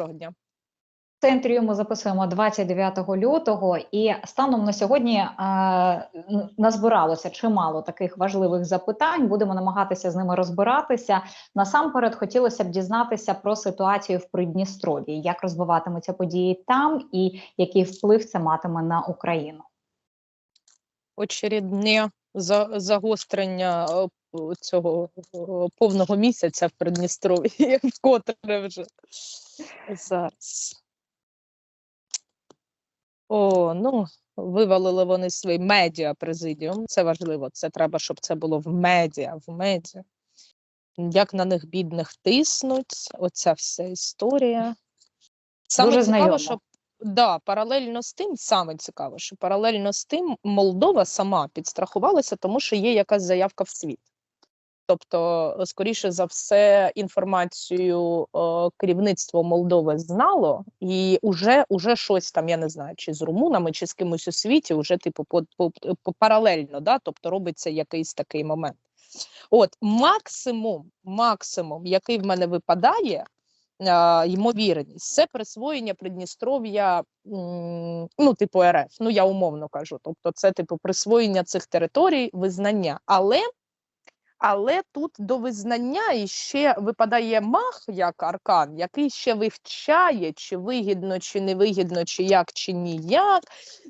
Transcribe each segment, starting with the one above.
доброго дня. Це інтерв'ю ми записуємо 29 лютого, і станом на сьогодні е, назбиралося чимало таких важливих запитань. Будемо намагатися з ними розбиратися. Насамперед, хотілося б дізнатися про ситуацію в Придністров'ї, як розвиватимуться події там, і який вплив це матиме на Україну. Очередне загострення е, цього повного місяця в Придністров'ї, вкотре вже зараз. О, ну вивалили вони свій медіа президіум. Це важливо. Це треба, щоб це було в медіа, в медіа. Як на них бідних тиснуть, оця вся історія. Саме Дуже цікаво, знайомо. що да, паралельно з тим, саме цікаво, що паралельно з тим Молдова сама підстрахувалася, тому що є якась заявка в світ. Тобто, скоріше за все, інформацію е, керівництво Молдови знало, і уже, уже щось там, я не знаю, чи з румунами, чи з кимось у світі, вже типу по, по, по паралельно, да? тобто робиться якийсь такий момент. От максимум, максимум, який в мене випадає, е, ймовірність, це присвоєння Придністров'я, ну, типу РФ. Ну я умовно кажу. Тобто, це типу присвоєння цих територій, визнання. Але але тут до визнання іще випадає мах як аркан, який ще вивчає, чи вигідно, чи невигідно, чи як, чи ніяк.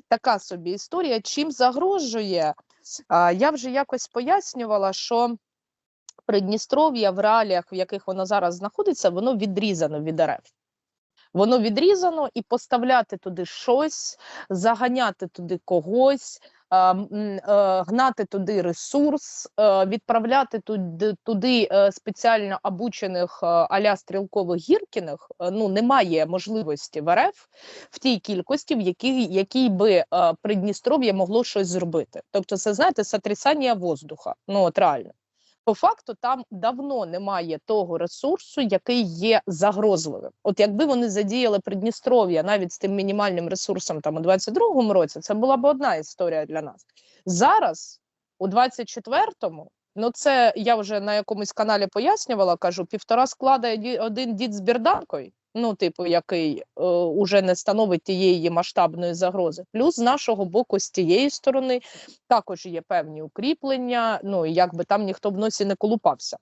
Така собі історія. Чим загрожує? Я вже якось пояснювала, що Придністров'я в реаліях, в яких воно зараз знаходиться, воно відрізано від РФ. Воно відрізано і поставляти туди щось, заганяти туди когось. Гнати туди ресурс, відправляти туди туди е, спеціально обучених е, аля стрілкових гіркіних ну немає можливості в РФ в тій кількості, в якій якій би е, Придністров'я могло щось зробити. Тобто, це знаєте, сотрясання воздуха. Ну от реально по факту там давно немає того ресурсу, який є загрозливим. От якби вони задіяли Придністров'я навіть з тим мінімальним ресурсом там у 22-му році, це була б одна історія для нас зараз, у 24-му, ну це я вже на якомусь каналі пояснювала, кажу, півтора склада один дід з бірданкою ну, типу, який е, уже не становить тієї масштабної загрози. Плюс з нашого боку, з тієї сторони, також є певні укріплення. Ну і якби там ніхто в носі не колупався.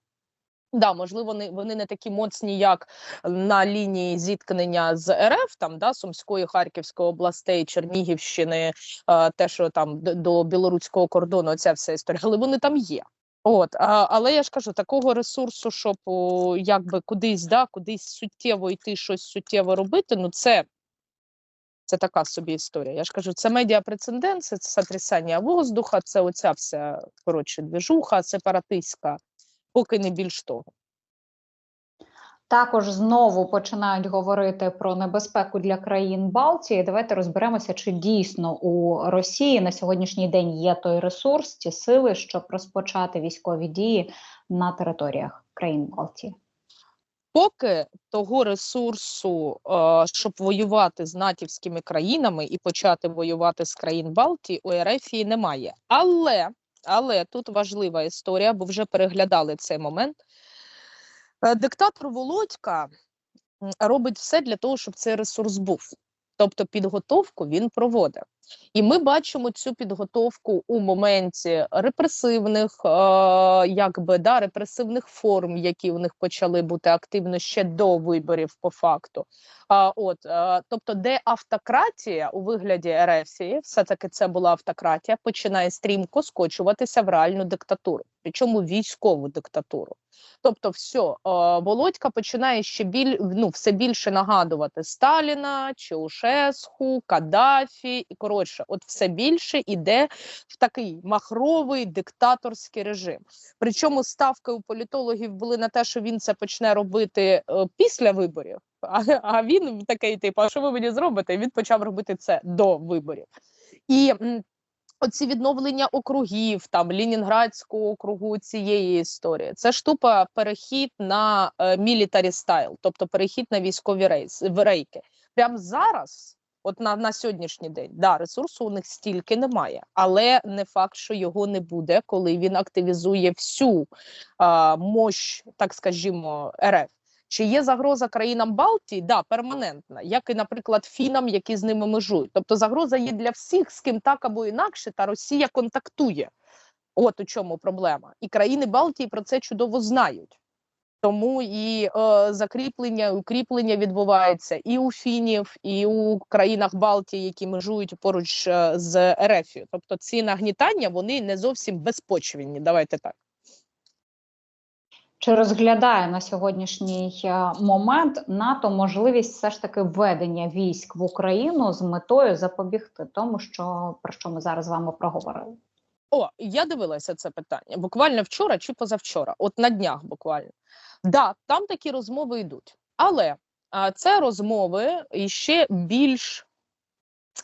Да, можливо, вони вони не такі моцні, як на лінії зіткнення з РФ, там да Сумської, Харківської областей, Чернігівщини, е, те, що там до білоруського кордону, ця вся історія, але вони там є. От, а, але я ж кажу, такого ресурсу, щоб о, якби кудись, да, кудись суттєво йти, щось суттєво робити, ну це це така собі історія. Я ж кажу, це медіапрецедент, це сотрясання воздуха, це оця вся коротше двіжуха, сепаратистська, поки не більш того. Також знову починають говорити про небезпеку для країн Балтії. Давайте розберемося, чи дійсно у Росії на сьогоднішній день є той ресурс, ті сили, щоб розпочати військові дії на територіях країн Балтії. Поки того ресурсу, е, щоб воювати з натівськими країнами і почати воювати з країн Балтії, у Ерефії немає. Але але тут важлива історія, бо вже переглядали цей момент. Е, диктатор Володька робить все для того, щоб цей ресурс був. Тобто підготовку він проводив. І ми бачимо цю підготовку у моменті репресивних, е, якби да, репресивних форм, які у них почали бути активно ще до виборів, по факту. А от е, тобто, де автократія у вигляді Ерефії, все таки це була автократія, починає стрімко скочуватися в реальну диктатуру, причому військову диктатуру. Тобто, все, Володька починає ще біль ну, все більше нагадувати Сталіна, Чаушеску, Каддафі і коротше, от все більше іде в такий махровий диктаторський режим. Причому ставки у політологів були на те, що він це почне робити е, після виборів. А, а він такий, типу, а що ви мені зробите? Він почав робити це до виборів. І Оці відновлення округів, там Лінінградського округу цієї історії. Це ж тупо перехід на мілітарі стайл, тобто перехід на військові рейс, рейки. Прямо зараз, от на на сьогоднішній день, да, ресурсу у них стільки немає, але не факт, що його не буде, коли він активізує всю а, мощ, так скажімо, РФ. Чи є загроза країнам Балтії? Да, перманентна, як і, наприклад, фінам, які з ними межують. Тобто загроза є для всіх, з ким так або інакше, та Росія контактує. От у чому проблема. І країни Балтії про це чудово знають. Тому і е, закріплення, укріплення відбувається і у фінів, і у країнах Балтії, які межують поруч е, з РФ. Тобто ці нагнітання вони не зовсім безпочвенні. Давайте так. Чи розглядає на сьогоднішній е, момент НАТО можливість все ж таки введення військ в Україну з метою запобігти тому, що про що ми зараз з вами проговорили? О, я дивилася це питання буквально вчора чи позавчора, от на днях буквально. Да, там такі розмови йдуть. Але а, це розмови іще більш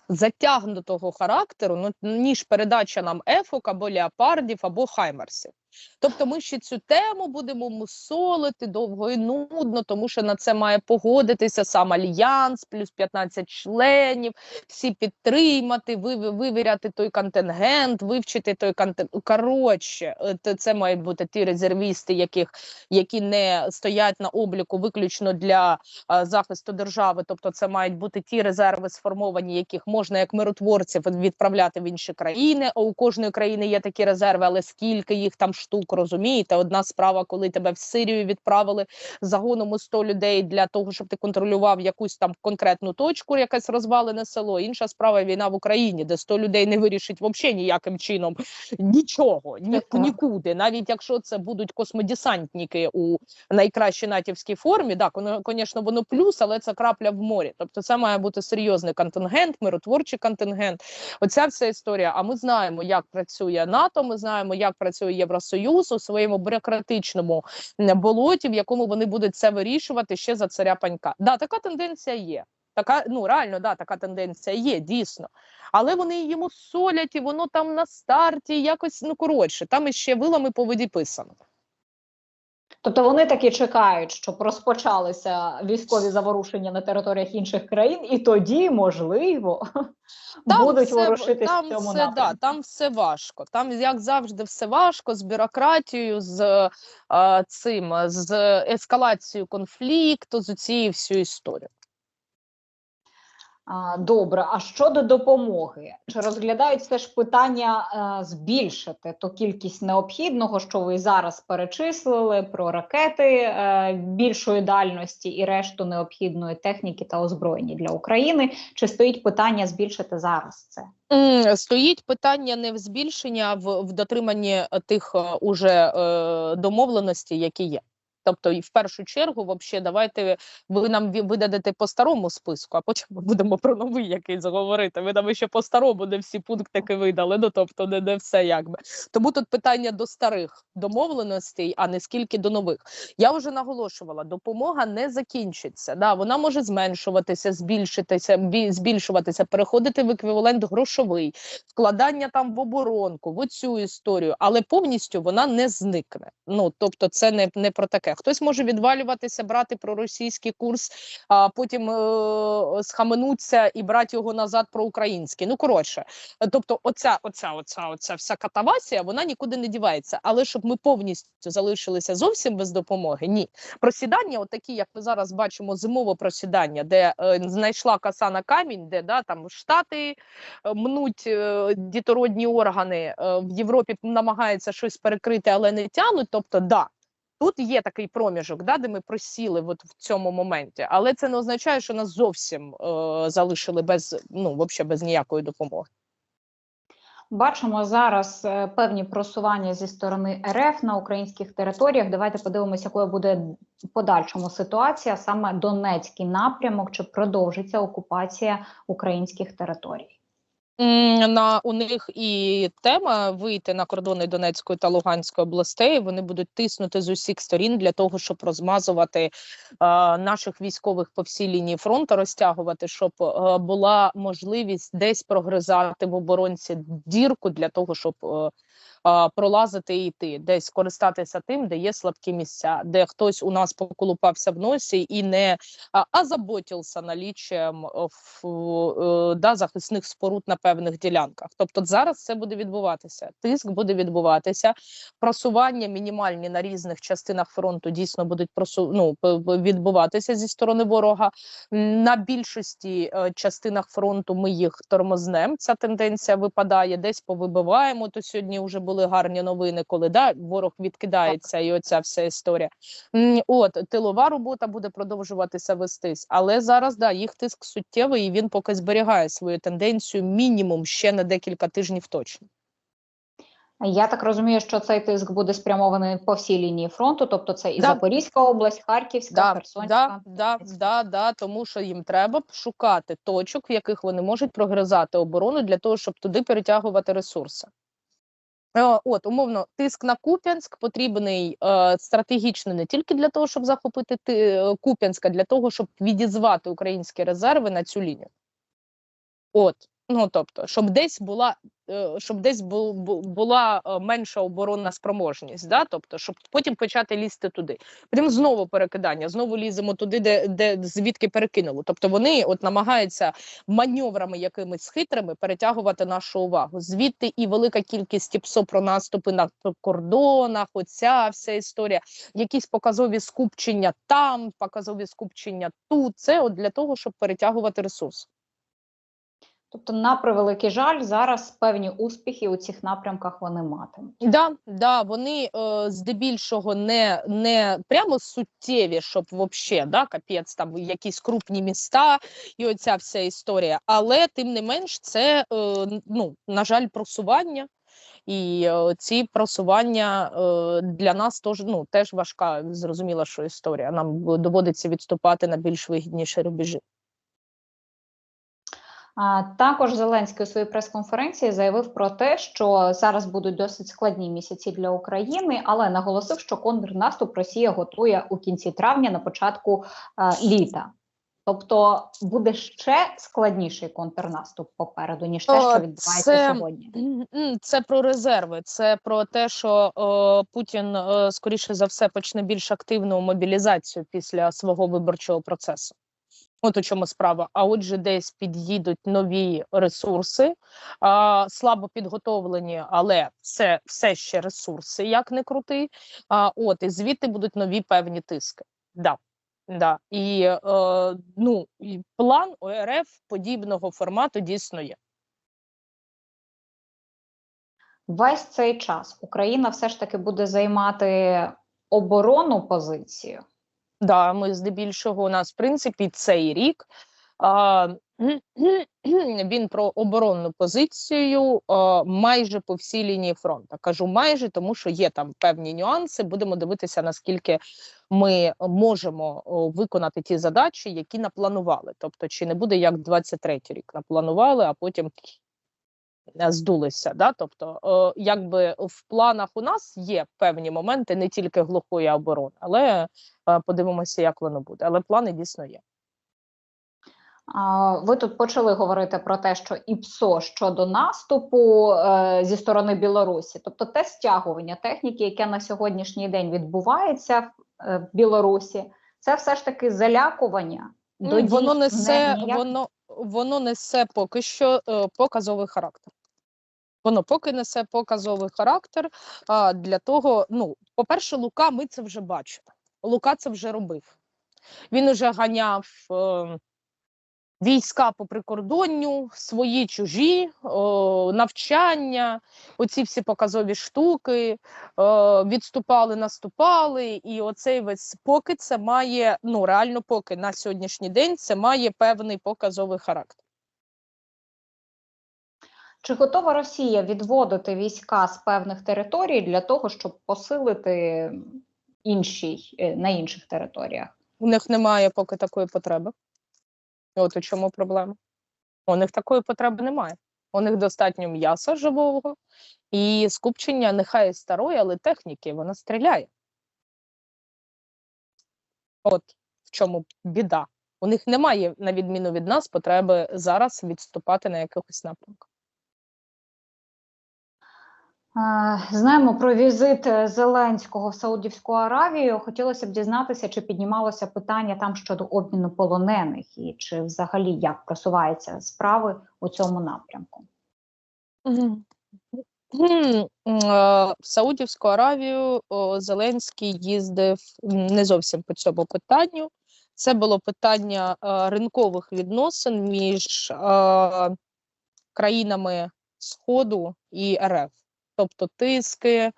затягнутого характеру, ну, ніж передача нам ефок або леопардів, або хаймерсів. Тобто ми ще цю тему будемо мусолити довго і нудно, тому що на це має погодитися сам альянс, плюс 15 членів, всі підтримати, ви- вивіряти той контингент, вивчити той контингент. Коротше, е, це мають бути ті резервісти, яких які не стоять на обліку виключно для е, захисту держави. Тобто, це мають бути ті резерви сформовані, яких можна як миротворців відправляти в інші країни. А у кожної країни є такі резерви, але скільки їх там штук, розумієте? Одна справа, коли тебе в Сирію відправили загоном у 100 людей для того, щоб ти контролював якусь там конкретну точку, якесь розвалене село. Інша справа війна в Україні, де 100 людей не вирішить взагалі ніяким чином нічого, ні, Так, так. нікуди. Навіть якщо це будуть космодесантники у найкращій натівській формі, да, звісно, воно плюс, але це крапля в морі. Тобто, це має бути серйозний контингент, миротворчий контингент. Оця вся історія. А ми знаємо, як працює НАТО. Ми знаємо, як працює Євросоюз у своєму бюрократичному болоті, в якому вони будуть це вирішувати ще за царя панька. Да, така тенденція є. Така ну реально, да, така тенденція є дійсно. Але вони її солять, і воно там на старті якось ну коротше, там іще вилами по воді писано. Тобто вони таки чекають, щоб розпочалися військові заворушення на територіях інших країн, і тоді, можливо, будуть все, ворушитись там в цьому все, напрямку. да, там все важко. Там, як завжди, все важко з бюрократією, з а, цим, з ескалацією конфлікту, з цією всю історію. Добре, а щодо допомоги, чи розглядають все ж питання е, збільшити ту кількість необхідного, що ви зараз перечислили про ракети е, більшої дальності і решту необхідної техніки та озброєння для України? Чи стоїть питання збільшити зараз це? Стоїть питання не в збільшенні, а в, дотриманні тих е, уже домовленостей, які є. Тобто, і в першу чергу, вообще, давайте ви нам видадете по старому списку, а потім ми будемо про новий якийсь говорити. Ви нам ще по старому не всі пунктики видали. Ну тобто, не, не все якби. Тому тут питання до старих домовленостей, а не скільки до нових. Я вже наголошувала, допомога не закінчиться. Да, вона може зменшуватися, збільшитися, бі- збільшуватися, переходити в еквівалент грошовий, вкладання там в оборонку, в оцю історію, але повністю вона не зникне. Ну тобто, це не, не про таке. Хтось може відвалюватися, брати проросійський курс, а потім е- схаменуться і брати його назад про український. Ну коротше, тобто, оця, оця, оця, оця вся катавасія, вона нікуди не дівається. Але щоб ми повністю залишилися зовсім без допомоги, ні. Просідання, отакі, як ми зараз бачимо, зимове просідання, де е, знайшла коса на камінь, де да там штати е, мнуть е, дітородні органи е, в Європі намагаються щось перекрити, але не тянуть. Тобто, да. Тут є такий проміжок, да, де ми просіли от в цьому моменті, але це не означає, що нас зовсім е, залишили без ну взагалі без ніякої допомоги. Бачимо зараз е, певні просування зі сторони РФ на українських територіях. Давайте подивимося, якою буде подальшому ситуація саме Донецький напрямок, чи продовжиться окупація українських територій. На у них і тема вийти на кордони Донецької та Луганської областей. Вони будуть тиснути з усіх сторін для того, щоб розмазувати е, наших військових по всій лінії фронту, розтягувати, щоб е, була можливість десь прогризати в оборонці дірку для того, щоб е, а, пролазити і йти, десь користатися тим, де є слабкі місця, де хтось у нас поколупався в носі і не а, озаботився наліччям е, в, е, да, захисних споруд на певних ділянках. Тобто зараз це буде відбуватися. Тиск буде відбуватися, просування мінімальні на різних частинах фронту дійсно будуть просу, ну, відбуватися зі сторони ворога. На більшості е, частинах фронту ми їх тормознем. Ця тенденція випадає, десь повибиваємо. То сьогодні вже були гарні новини, коли да, ворог відкидається, і оця вся історія. От тилова робота буде продовжуватися вестись, але зараз да їх тиск суттєвий, і він поки зберігає свою тенденцію мінімум ще на декілька тижнів точно. Я так розумію, що цей тиск буде спрямований по всій лінії фронту, тобто це і Да. Запорізька область, Харківська, Да, Херсонська. да, да, да, да, тому що їм треба шукати точок, в яких вони можуть прогризати оборону для того, щоб туди перетягувати ресурси. Е, От, умовно, тиск на Куп'янськ потрібний е, стратегічно не тільки для того, щоб захопити ти, е, Куп'янськ, а для того, щоб відізвати українські резерви на цю лінію. От, ну тобто, щоб десь була, е, щоб десь бу, бу- була е, менша оборонна спроможність, да? тобто, щоб потім почати лізти туди. Потім знову перекидання, знову ліземо туди, де, де звідки перекинуло. Тобто вони от намагаються маневрами якимись хитрими перетягувати нашу увагу. Звідти і велика кількість ПСО про наступи на кордонах, оця вся історія, якісь показові скупчення там, показові скупчення тут. Це от для того, щоб перетягувати ресурс. Тобто, на превеликий жаль, зараз певні успіхи у цих напрямках вони матимуть. Да, да, вони е, здебільшого не, не прямо суттєві, щоб вообще, да, капець, там якісь крупні міста і оця вся історія. Але тим не менш, це е, ну, на жаль, просування. І е, ці просування е, для нас теж ну теж важка, зрозуміла, що історія. Нам доводиться відступати на більш вигідніші рубежі. Також Зеленський у своїй прес-конференції заявив про те, що зараз будуть досить складні місяці для України, але наголосив, що контрнаступ Росія готує у кінці травня на початку е, літа. Тобто буде ще складніший контрнаступ попереду, ніж те, що відбувається це- сьогодні. Це про резерви. Це про те, що е, Путін е, скоріше за все почне більш активну мобілізацію після свого виборчого процесу. От у чому справа. А отже, десь під'їдуть нові ресурси, а, слабо підготовлені, але це все ще ресурси, як не крути. А, от і звідти будуть нові певні тиски. Да. Да. І е, ну, план ОРФ подібного формату дійсно є. Весь цей час Україна все ж таки буде займати оборонну позицію. Да, ми здебільшого у нас, в принципі, цей рік а, він про оборонну позицію а, майже по всій лінії фронту. Кажу майже, тому що є там певні нюанси. Будемо дивитися, наскільки ми можемо виконати ті задачі, які напланували. Тобто, чи не буде як 23-й рік напланували, а потім здулися. Да? Тобто, е, якби в планах у нас є певні моменти не тільки глухої оборони, але е, подивимося, як воно буде. Але плани дійсно є. Ви тут почали говорити про те, що ІПСО щодо наступу е, зі сторони Білорусі, тобто те стягування техніки, яке на сьогоднішній день відбувається в, е, Білорусі, це все ж таки залякування. До Ну, воно несе, не- ніяк- воно, воно несе поки що е, показовий характер. Воно поки несе показовий характер а, для того. Ну, по-перше, Лука, ми це вже бачили. Лука це вже робив. Він уже ганяв е, війська по прикордонню, свої чужі, о, навчання, оці всі показові штуки, е, відступали, наступали, і оцей весь поки це має, ну реально, поки на сьогоднішній день це має певний показовий характер. Чи готова Росія відводити війська з певних територій для того, щоб посилити інші е, на інших територіях? У них немає поки такої потреби. От у чому проблема. У них такої потреби немає. У них достатньо м'яса живого і скупчення нехай старої, але техніки вона стріляє. От в чому біда. У них немає, на відміну від нас, потреби зараз відступати на якихось напрямках. Знаємо про візит е, Зеленського в Саудівську Аравію. Хотілося б дізнатися, чи піднімалося питання там щодо обміну полонених, і чи взагалі як просуваються справи у цьому напрямку. Е, В Саудівську Аравію Зеленський їздив не зовсім по цьому питанню. Це було питання е, ринкових відносин між країнами Сходу і РФ. Тобто тиски,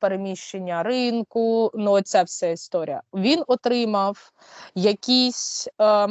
переміщення ринку, ну оця вся історія. Він отримав якісь, е,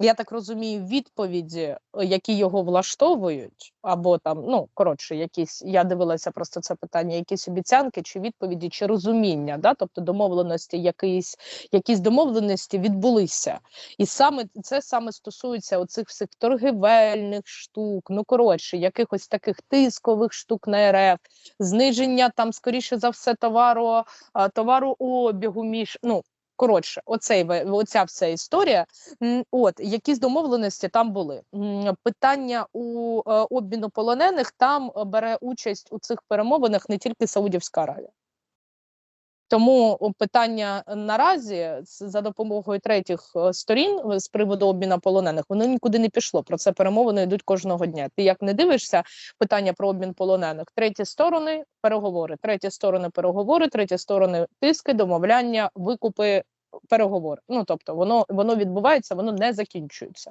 я так розумію, відповіді, е, які його влаштовують, або там, ну коротше, якісь я дивилася просто це питання, якісь обіцянки, чи відповіді, чи розуміння, да, тобто домовленості, якісь, якісь домовленості відбулися. І саме це саме стосується оцих всіх торгівельних штук, ну коротше, якихось таких тискових штук на РФ, зниження там, скоріше за все, товару, а, товарообігу між ну. Коротше, оцей оця вся історія. От якісь домовленості там були. Питання у е, обміну полонених там е, бере участь у цих перемовинах не тільки Саудівська Аравія. Тому питання наразі за допомогою третіх е, сторін з приводу обміну полонених воно нікуди не пішло. Про це перемовини йдуть кожного дня. Ти як не дивишся питання про обмін полонених? Треті сторони переговори, треті сторони переговори, треті сторони тиски, домовляння, викупи, переговори. Ну тобто воно воно відбувається, воно не закінчується.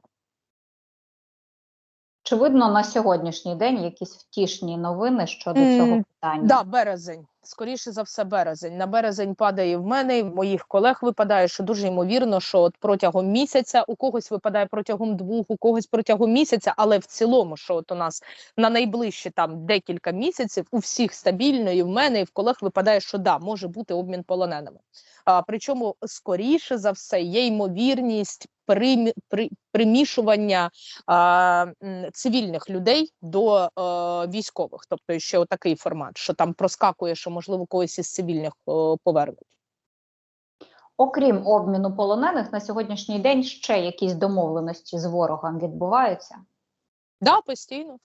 Чи видно на сьогоднішній день якісь втішні новини щодо цього питання? Да, березень. Скоріше за все, березень. На березень падає і в мене, і в моїх колег випадає, що дуже ймовірно, що от протягом місяця у когось випадає протягом двох, у когось протягом місяця, але в цілому, що от у нас на найближчі там декілька місяців, у всіх стабільно, і в мене, і в колег випадає, що да, може бути обмін полоненими. А, причому скоріше за все є ймовірність примішування а, цивільних людей до а, військових, тобто ще отакий формат, що там проскакує, що можливо когось із цивільних а, повернуть. Окрім обміну полонених, на сьогоднішній день ще якісь домовленості з ворогом відбуваються. Да, постійно.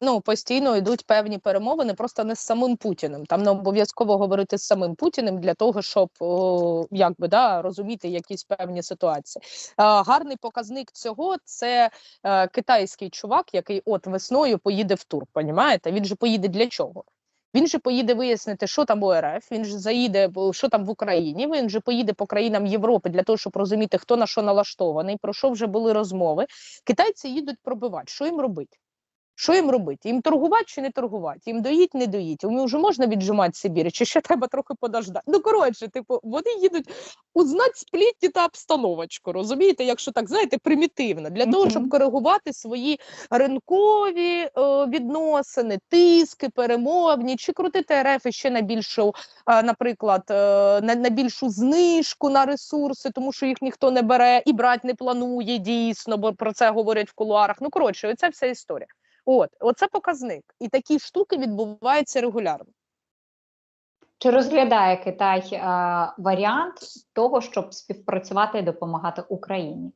Ну, постійно йдуть певні перемовини, просто не з самим Путіним. Там не обов'язково говорити з самим Путіним для того, щоб о, якби да розуміти якісь певні ситуації. Е, гарний показник цього це е, китайський чувак, який от весною поїде в тур. Понімаєте? Він же поїде для чого? Він же поїде вияснити, що там у РФ. Він же заїде, що там в Україні. Він же поїде по країнам Європи для того, щоб розуміти, хто на що налаштований, про що вже були розмови. Китайці їдуть пробивати. Що їм робити? Що їм робити? Їм торгувати чи не торгувати? Їм доїть, не доїть. Їм вже можна віджимати Сибір, чи ще треба трохи подождати. Ну коротше, типу, вони їдуть узнати сплітні та обстановочку. Розумієте, якщо так знаєте, примітивно для того, щоб коригувати свої ринкові е, відносини, тиски, перемовні, чи крутити РФ ще на більшу, е, наприклад, е, на, на більшу знижку на ресурси, тому що їх ніхто не бере і брати не планує дійсно, бо про це говорять в кулуарах. Ну коротше, оця вся історія. От, оце показник, і такі штуки відбуваються регулярно. Чи розглядає Китай а, варіант того, щоб співпрацювати і допомагати Україні?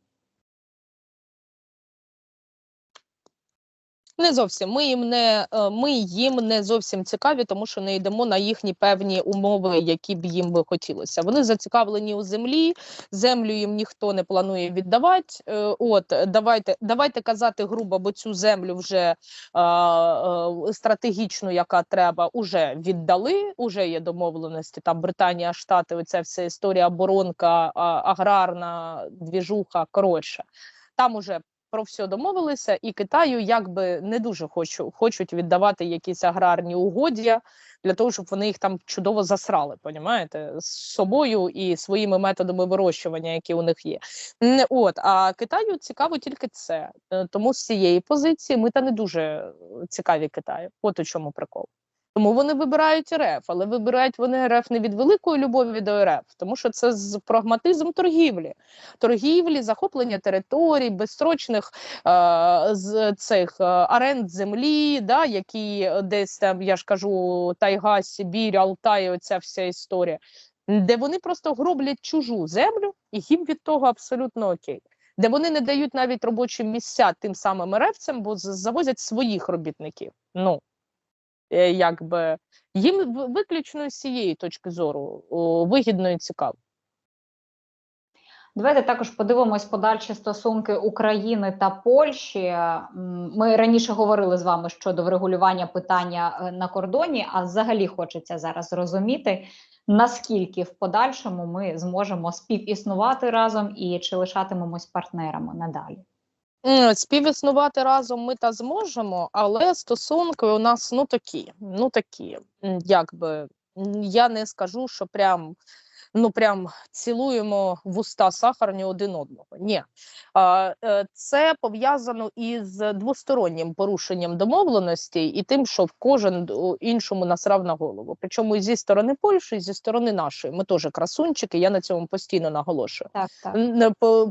Не зовсім. Ми їм не е, ми їм не зовсім цікаві, тому що не йдемо на їхні певні умови, які б їм би хотілося. Вони зацікавлені у землі. Землю їм ніхто не планує віддавати. Е, От давайте, давайте казати грубо, бо цю землю вже е, е, стратегічну, яка треба, уже віддали. Уже є домовленості. Там Британія, Штати, оця вся історія, оборонка, аграрна двіжуха. Коротше, там уже про все домовилися, і Китаю якби не дуже хочу, хочуть віддавати якісь аграрні угоддя для того, щоб вони їх там чудово засрали, понімаєте, з собою і своїми методами вирощування, які у них є. От а Китаю цікаво тільки це. Е, Тому з цієї позиції ми та не дуже цікаві Китаю. От у чому прикол. Тому вони вибирають РФ, але вибирають вони РФ не від великої любові до РФ, тому що це з прагматизм торгівлі, торгівлі, захоплення територій, безстрочних е, з цих е, аренд землі, да, які десь там, я ж кажу, Тайга, Сибір, Алтай, оця вся історія, де вони просто гроблять чужу землю, і їм від того абсолютно окей. Де вони не дають навіть робочі місця тим самим РФцям, бо завозять своїх робітників. Ну якби їм виключно з цієї точки зору вигідно і цікаво. Давайте також подивимось подальші стосунки України та Польщі. Ми раніше говорили з вами щодо врегулювання питання е, на кордоні, а взагалі хочеться зараз зрозуміти, наскільки в подальшому ми зможемо співіснувати разом і чи лишатимемось партнерами надалі. Співіснувати разом ми та зможемо, але стосунки у нас ну такі, ну такі, якби я не скажу, що прям. Ну, прям цілуємо в уста сахарні один одного. Ні, е, це пов'язано із двостороннім порушенням домовленостей і тим, що кожен іншому насрав на голову. Причому і зі сторони Польщі, і зі сторони нашої. Ми теж красунчики. Я на цьому постійно наголошую. Так, так.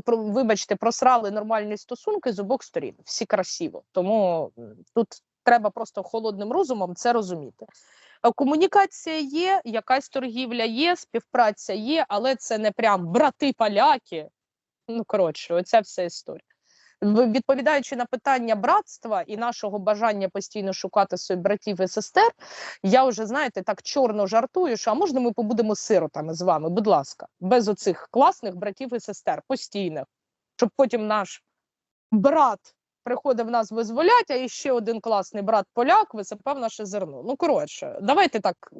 Вибачте, просрали нормальні стосунки з обох сторін. Всі красиво. Тому тут треба просто холодним розумом це розуміти. Е, Комунікація є, якась торгівля є, співпраця є, але це не прям брати поляки. Ну коротше, оця вся історія. Відповідаючи на питання братства і нашого бажання постійно шукати собі братів і сестер, я вже знаєте так чорно жартую, що а можна ми побудемо сиротами з вами, будь ласка, без оцих класних братів і сестер, постійних, щоб потім наш брат приходив нас визволять, а ще один класний брат поляк висипав наше зерно. Ну коротше, давайте так.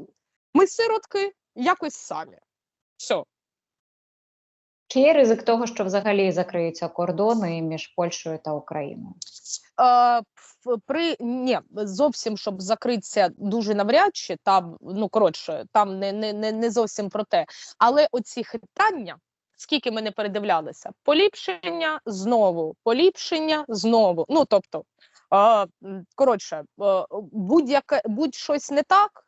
Ми сиротки якось самі. Все. Чи є ризик того, що взагалі закриються кордони між Польщею та Україною? Е, при ні, зовсім щоб закритися дуже навряд чи там, ну коротше, там не, не, не, не зовсім про те. Але оці хитання, скільки ми не передивлялися, поліпшення знову, поліпшення знову. Ну тобто, е, коротше, будь-яке будь-щось не так.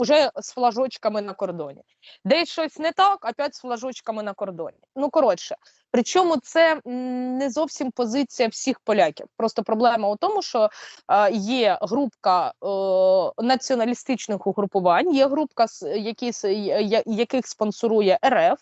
Уже з флажочками на кордоні. Десь щось не так, опять з флажочками на кордоні. Ну коротше, Причому це не зовсім позиція всіх поляків. Просто проблема у тому, що е, є групка е, націоналістичних угрупувань, є групка, які, яких спонсорує РФ.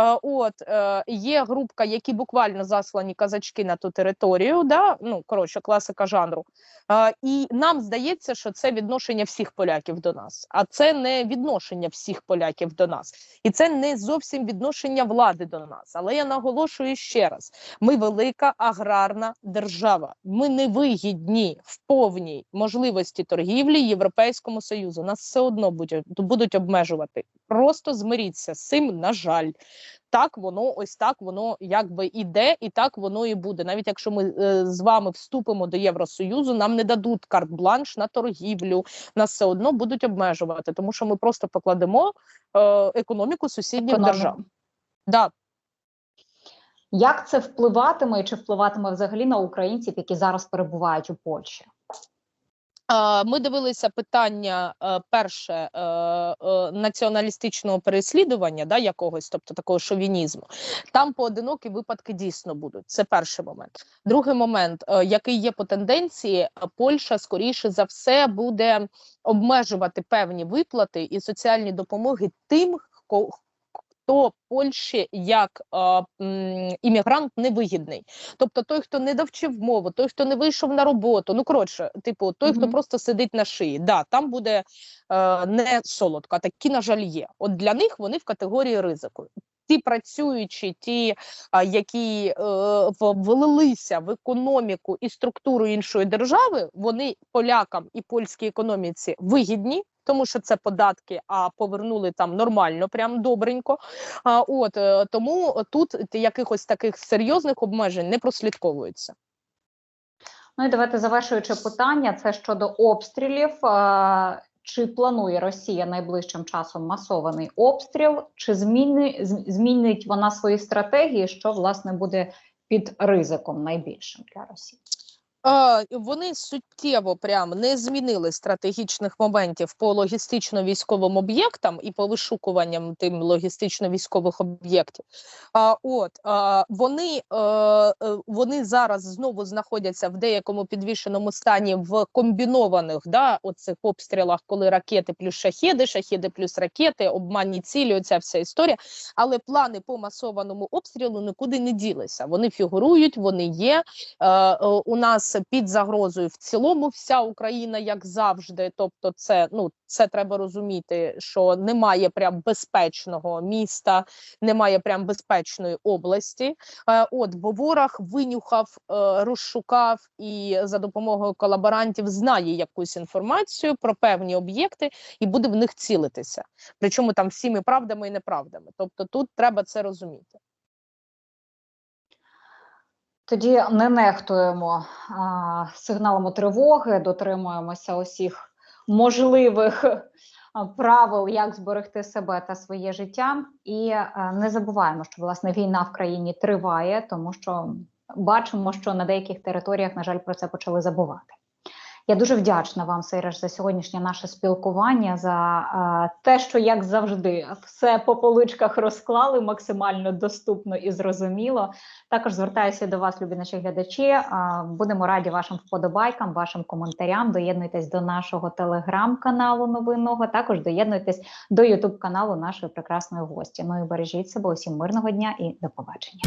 Е, От е, є групка, які буквально заслані казачки на ту територію, да? ну коротше, класика жанру. Е, І нам здається, що це відношення всіх поляків до нас, а це не відношення всіх поляків до нас. І це не зовсім відношення влади до нас. Але я наголошую ще раз: ми велика аграрна держава. Ми не вигідні в повній можливості торгівлі Європейському Союзу. Нас все одно будуть, обмежувати. Просто змиріться з цим, на жаль. Так воно ось так воно якби іде, і так воно і буде. Навіть якщо ми е, з вами вступимо до Євросоюзу, нам не дадуть карт-бланш на торгівлю, нас все одно будуть обмежувати, тому що ми просто покладемо е, економіку сусідніх Економіку. держав. Да, Як це впливатиме і чи впливатиме взагалі на українців, які зараз перебувають у Польщі? Ми дивилися питання е, перше е, е, націоналістичного переслідування, да, якогось, тобто такого шовінізму. Там поодинокі випадки дійсно будуть. Це перший момент. Другий момент, який є по тенденції, Польща скоріше за все буде обмежувати певні виплати і соціальні допомоги тим, хто Польщі як е, іммігрант невигідний. Тобто той, хто не довчив мову, той, хто не вийшов на роботу. Ну коротше, типу, той, хто просто сидить на шиї. Да, там буде е, не солодко, а такі, на жаль, є. От для них вони в категорії ризику. Ті працюючі, ті, які е, влилися в економіку і структуру іншої держави, вони полякам і польській економіці вигідні, тому що це податки, а повернули там нормально, прям добренько. А, от е, тому тут якихось таких серйозних обмежень не прослідковується. Ну і давайте завершуючи питання, це щодо обстрілів. Чи планує Росія найближчим часом масований обстріл? Чи зміни змінить вона свої стратегії? Що власне буде під ризиком найбільшим для Росії? Вони суттєво прям не змінили стратегічних моментів по логістично-військовим об'єктам і по вишукуванням тим логістично-військових об'єктів. А, от вони, е, е, вони зараз знову знаходяться в деякому підвішеному стані в комбінованих да, оцих обстрілах, коли ракети плюс шахеди, шахеди плюс ракети, обманні цілі. Оця вся історія. Але плани по масованому обстрілу нікуди не ділися. Вони фігурують, вони є. Е, у нас нас під загрозою в цілому вся Україна, як завжди. Тобто, це ну це треба розуміти, що немає прям безпечного міста, немає прям безпечної області. Е, От бо ворог винюхав, е, розшукав і за допомогою колаборантів знає якусь інформацію про певні об'єкти і буде в них цілитися. Причому там всіми правдами і неправдами. Тобто, тут треба це розуміти. Тоді не нехтуємо а, сигналами тривоги, дотримуємося усіх можливих правил, як зберегти себе та своє життя, і а, не забуваємо, що власне війна в країні триває, тому що бачимо, що на деяких територіях, на жаль, про це почали забувати. Я дуже вдячна вам, Сейраж, за сьогоднішнє наше спілкування, за а, те, що як завжди все по поличках розклали максимально доступно і зрозуміло. Також звертаюся до вас, любі наші глядачі. А, Будемо раді вашим вподобайкам, вашим коментарям. Доєднуйтесь до нашого телеграм-каналу новинного. Також доєднуйтесь до Ютуб каналу нашої прекрасної гості. Ну і бережіть себе усім мирного дня і до побачення.